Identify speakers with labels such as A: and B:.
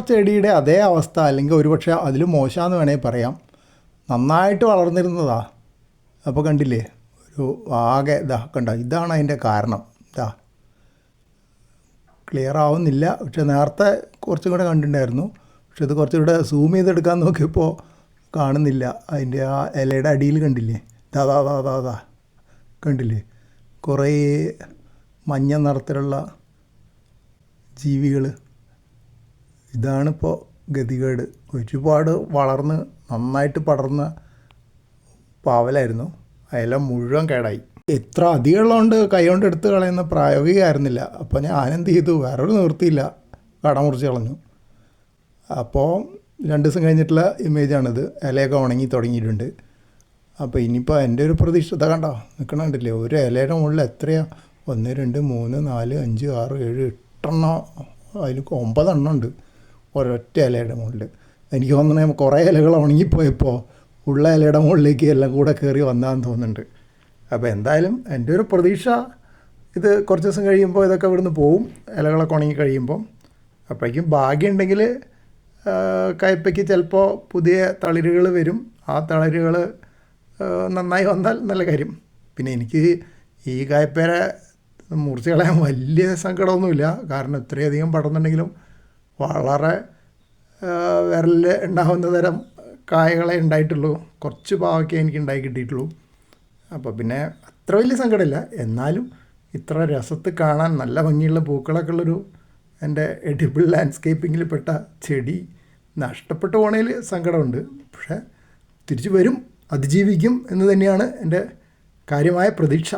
A: ചെടിയുടെ അതേ അവസ്ഥ അല്ലെങ്കിൽ ഒരുപക്ഷെ അതിൽ മോശമാണെന്ന് വേണമെങ്കിൽ പറയാം. നന്നായിട്ട് വളർന്നിരുന്നതാ. അപ്പോൾ കണ്ടില്ലേ? ഒരു ആകെ ഇതാ കണ്ട? ഇതാണ് അതിന്റെ കാരണം. ഇതാ ക്ലിയർ ആവുന്നില്ല. പക്ഷെ നേരത്തെ കുറച്ചും കൂടെ കണ്ടിട്ടുണ്ടായിരുന്നു. പക്ഷെ ഇത് കുറച്ചുകൂടെ സൂം ചെയ്തെടുക്കാൻ നോക്കിയപ്പോൾ കാണുന്നില്ല. അതിന്റെ ആ ഇലയുടെ അടിയിൽ കണ്ടില്ലേ? ദാ ദാ ദാ ദാ ദാ. കണ്ടില്ലേ? കുറേ മഞ്ഞ നിറത്തിലുള്ള ജീവികൾ ഇതാണിപ്പോൾ ഗതികേട്. ഒരുപാട് വളർന്ന് നന്നായിട്ട് പടർന്ന പാവലായിരുന്നു. അയല മുഴുവൻ കേടായി. എത്ര അധികമുള്ളതുകൊണ്ട് കൈകൊണ്ട് എടുത്ത് കളയുന്ന പ്രായോഗികമായിരുന്നില്ല. അപ്പോൾ ഞാൻ എന്ത് ചെയ്തു. വേറൊരു നിവൃത്തിയില്ല. കട മുറിച്ച് കളഞ്ഞു. അപ്പോൾ രണ്ട് ദിവസം കഴിഞ്ഞിട്ടുള്ള ഇമേജാണിത് ഇലയൊക്കെ ഉണങ്ങി തുടങ്ങിയിട്ടുണ്ട്. അപ്പോൾ ഇനിയിപ്പോൾ എന്റെ ഒരു പ്രതീക്ഷ കണ്ടോ നിൽക്കണുണ്ടല്ലേ ഒരു ഇലയുടെ മുകളിൽ എത്രയാ? ഒന്ന് രണ്ട് മൂന്ന് നാല് അഞ്ച് ആറ് ഏഴ് എട്ടെണ്ണം. അതിൽ ഒമ്പതെണ്ണം ഉണ്ട്. ഒരൊറ്റ ഇലയുടെ മുകളിൽ. എനിക്ക് തോന്നണേ കുറേ ഇലകൾ ഉണങ്ങിപ്പോയപ്പോൾ ഉള്ള ഇലയുടെ മുകളിലേക്ക് എല്ലാം കൂടെ കയറി വന്നാന്ന് തോന്നുന്നുണ്ട്. അപ്പോൾ എന്തായാലും എന്റെ ഒരു പ്രതീക്ഷ ഇത് കുറച്ച് ദിവസം കഴിയുമ്പോൾ ഇതൊക്കെ ഇവിടുന്ന് പോവും ഇലകളൊക്കെ ഉണങ്ങി കഴിയുമ്പോൾ അപ്പോഴേക്കും ഭാഗ്യമുണ്ടെങ്കിൽ കയ്പയ്ക്ക് ചിലപ്പോൾ പുതിയ തളിരുകൾ വരും. ആ തളിരുകൾ നന്നായി വന്നാൽ നല്ല കാര്യം. പിന്നെ എനിക്ക് ഈ കായ്പേരെ മുറിച്ച് കളയാൻ വലിയ സങ്കടമൊന്നുമില്ല. കാരണം ഇത്രയധികം പടർന്നുണ്ടെങ്കിലും വളരെ വിരലിൽ ഉണ്ടാകുന്ന തരം കായകളെ ഉണ്ടായിട്ടുള്ളൂ. കുറച്ച് പാവയ്ക്കേ എനിക്ക് ഉണ്ടായി കിട്ടിയിട്ടുള്ളൂ. അപ്പോൾ പിന്നെ അത്ര വലിയ സങ്കടമില്ല. എന്നാലും ഇത്ര രസത്ത് കാണാൻ നല്ല ഭംഗിയുള്ള പൂക്കളൊക്കെ ഉള്ളൊരു എന്റെ എഡിബിൾ ലാൻഡ്സ്കേപ്പിങ്ങിൽ പെട്ട ചെടി നഷ്ടപ്പെട്ടു പോണതിൽ സങ്കടമുണ്ട്. പക്ഷേ തിരിച്ചു വരും അതിജീവിക്കും എന്ന് തന്നെയാണ് എന്റെ കാര്യമായ പ്രതീക്ഷ.